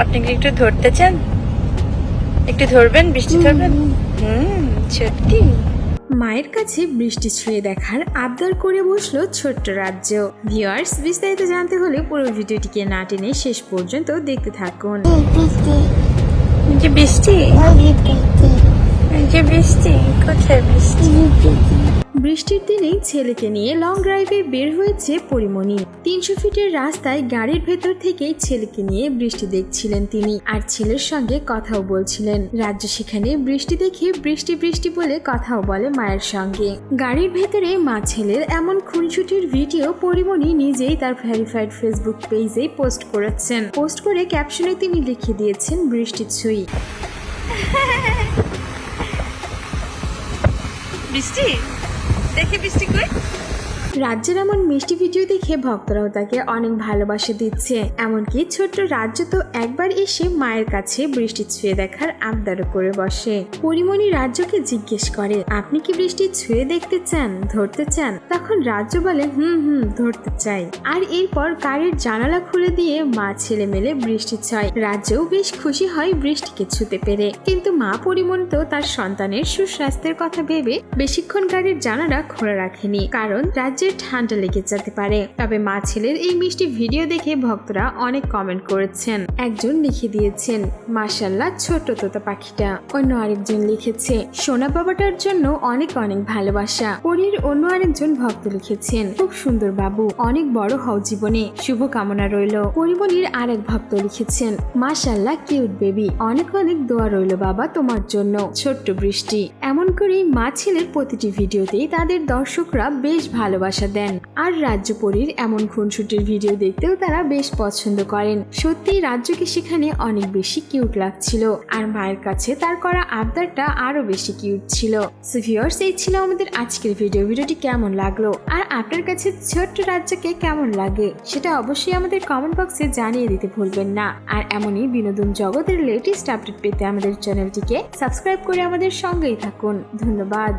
আপনি কি একটু ধরতে চান? একটু ধরবেন? বৃষ্টি ধরবেন? হুম। সত্যি। মায়ের কাছে বৃষ্টি ছুঁয়ে দেখার আবদার করে বসল ছোট্ট রাজ্য। ভিওয়ার্স বিস্তারিত জানতে হলে পুরো ভিডিওটিকে না টেনে শেষ পর্যন্ত দেখতে থাকুন। বৃষ্টি। এই যে বৃষ্টি কোথায় বৃষ্টি। বৃষ্টির দিনেই ছেলেকে নিয়ে লং ড্রাইভে বের হয়েছে পরিমণি। তিনশো ফিটের রাস্তায় গাড়ির ভেতর থেকেই ছেলেকে নিয়ে বৃষ্টি দেখছিলেন তিনি আর ছেলের সঙ্গে কথাও বলছিলেন। রাজ্য সেখানে বৃষ্টি দেখে বৃষ্টি বৃষ্টি বলে কথাও বলে মায়ের সঙ্গে। গাড়ির ভেতরে মা ছেলের এমন খুনসুটির ভিডিও পরিমণি নিজেই তার ভেরিফাইড ফেসবুক পেজে পোস্ট করেছেন। পোস্ট করে ক্যাপশনে তিনি লিখে দিয়েছেন বৃষ্টি ছুঁই। বৃষ্টি? দেখে বৃষ্টি কই রাজ্যের এমন মিষ্টি ভিডিও দেখে ভক্তরাও তাকে অনেক ভালোবাসা দিচ্ছে। এমনকি ছোট্ট রাজ্য তো একবার এসে মায়ের কাছে বৃষ্টি ছুঁয়ে দেখার আবদারও করে বসে। পরিমণি রাজ্যকে জিজ্ঞেস করে, আপনি কি বৃষ্টি ছুঁয়ে দেখতে চান, ধরতে চান? তখন রাজ্য বলে, হুম হুম, ধরতে চাই। আর এরপর গাড়ির জানালা খুলে দিয়ে মা ছেলে মেলে বৃষ্টি ছয়। রাজ্যও বেশ খুশি হয় বৃষ্টিকে ছুতে পেরে। কিন্তু মা পরিমণি তো তার সন্তানের সুস্বাস্থ্যের কথা ভেবে বেশিক্ষণ গাড়ির জানালা খোলা রাখেনি। কারণ রাজ্যের ঠান্ডা লেগে যেতে পারে। তবে মা ছেলের এই মিষ্টি ভিডিও দেখে ভক্তরা অনেক কমেন্ট করেছেন। একজন লিখে দিয়েছেন মাশাল্লাহ ছোট তোতা পাখিটা। অন্য আরেকজন লিখেছে, সোনা বাবাটার জন্য অনেক অনেক ভালোবাসা। পরীর অন্য আরেকজন ভক্ত লিখেছেন, খুব সুন্দর বাবু, অনেক বড় হও জীবনে শুভ কামনা রইল। পরিমণির আরেক ভক্ত লিখেছেন মাশাল্লাহ কিউট বেবি, অনেক অনেক দোয়া রইল বাবা তোমার জন্য। ছোট্ট বৃষ্টি। এমন করেই মা ছেলের প্রতিটি ভিডিওতেই তাদের দর্শকরা বেশ ভালোবাসা। দেন। আর রাজ্যপরীর এমন খুনসুটির ভিডিও দেখতেও তারা বেশ পছন্দ করেন। সত্যি রাজ্যকে সেখানে অনেক বেশি কিউট লাগছিল। আর মায়ের কাছে তার করা আবদারটা আরও বেশি কিউট ছিল। সো এই ছিল আমাদের আজকের ভিডিও ভিডিওটি কেমন লাগল? আর আপনার কাছে ছোট্ট রাজ্যকে কেমন লাগে? সেটা অবশ্যই আমাদের কমেন্ট বক্সে জানিয়ে দিতে ভুলবেন না। আর এমনই বিনোদন জগতের লেটেস্ট আপডেট পেতে আমাদের চ্যানেলটিকে সাবস্ক্রাইব করে আমাদের সঙ্গেই থাকুন। ধন্যবাদ।